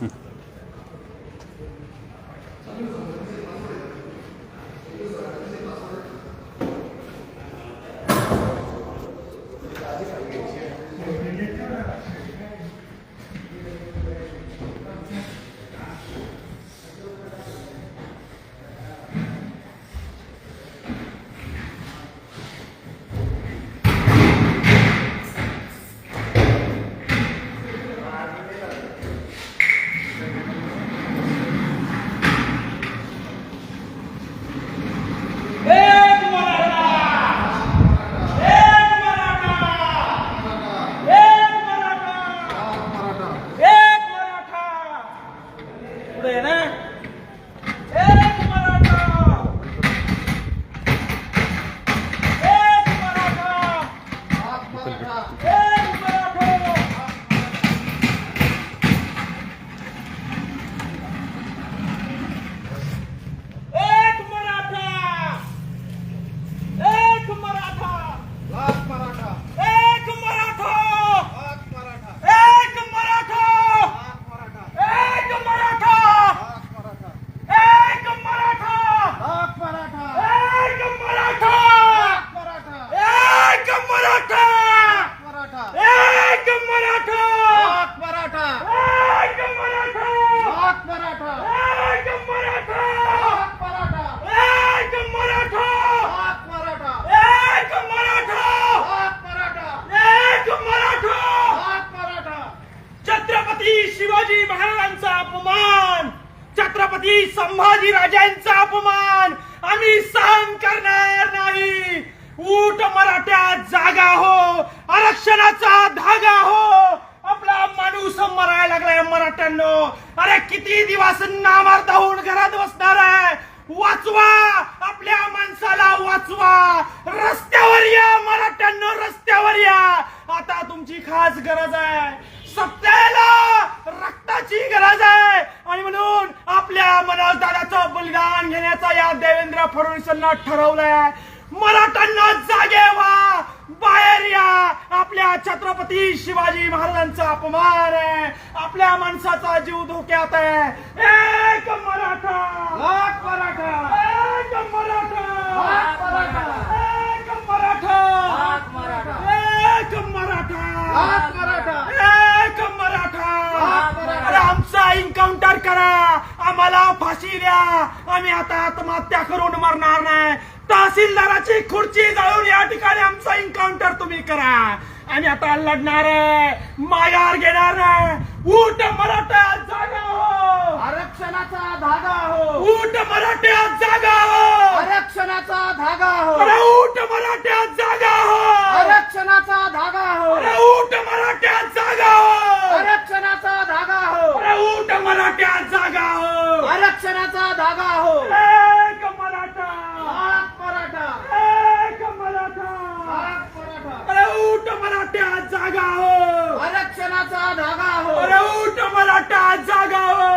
Hm. अपमान. छत्रपती संभाजी राजांचा अपमान. आम्ही सहन करणार नाही. ऊट मराठ्या जागा हो. आरक्षणाचा धागा हो. आपला माणूस मरायला लागलाय मराठ्यांनो. अरे किती दिवस नामार्थ होऊन घरात बसणार आहे? वाचवा. आपल्या माणसाला वाचवा. रस्त्यावर या मरा रस्त्यावर या आता तुमची खास गरज आहे सत्याला रक्ताची गरज आहे आणि म्हणून आपल्या मनोज दादाचं बलिदान घेण्याचा या देवेंद्र फडणवीसांना ठरवलंय. मराठ्यांना जागे व्हा. बाहेर या. आपल्या छत्रपती शिवाजी महाराजांचा अपमान आहे. आपल्या माणसाचा जीव धोक्यात आहे. एक मराठा. एक मराठा. एक मराठा. एक मराठा. एक मराठा. एक मराठा. आमचा एन्काउंटर करा. आम्हाला फाशी द्या. आम्ही आता आत्महत्या करून मरणार नाही. तहसीलदाराची खुर्ची जाळून या ठिकाणी आमचा एन्काउंटर तुम्ही करा. आणि आता लढणार आहे. माघार घेणार आहे ऊट मराठा जागा हो. आरक्षणाचा धागा हो. ऊट मराठ्या जागा हो. आरक्षणाचा धागा हो. अरे ऊट मराठ्या जागा हो. आरक्षणाचा धागा आरक्षणाचा धागा हो एक मराठा. हाक मराठा. एक मराठा. हाक मराठा. अरे मराठ्या जागा हो आरक्षणाचा धागा हो अरे ऊट मराठा जागा हो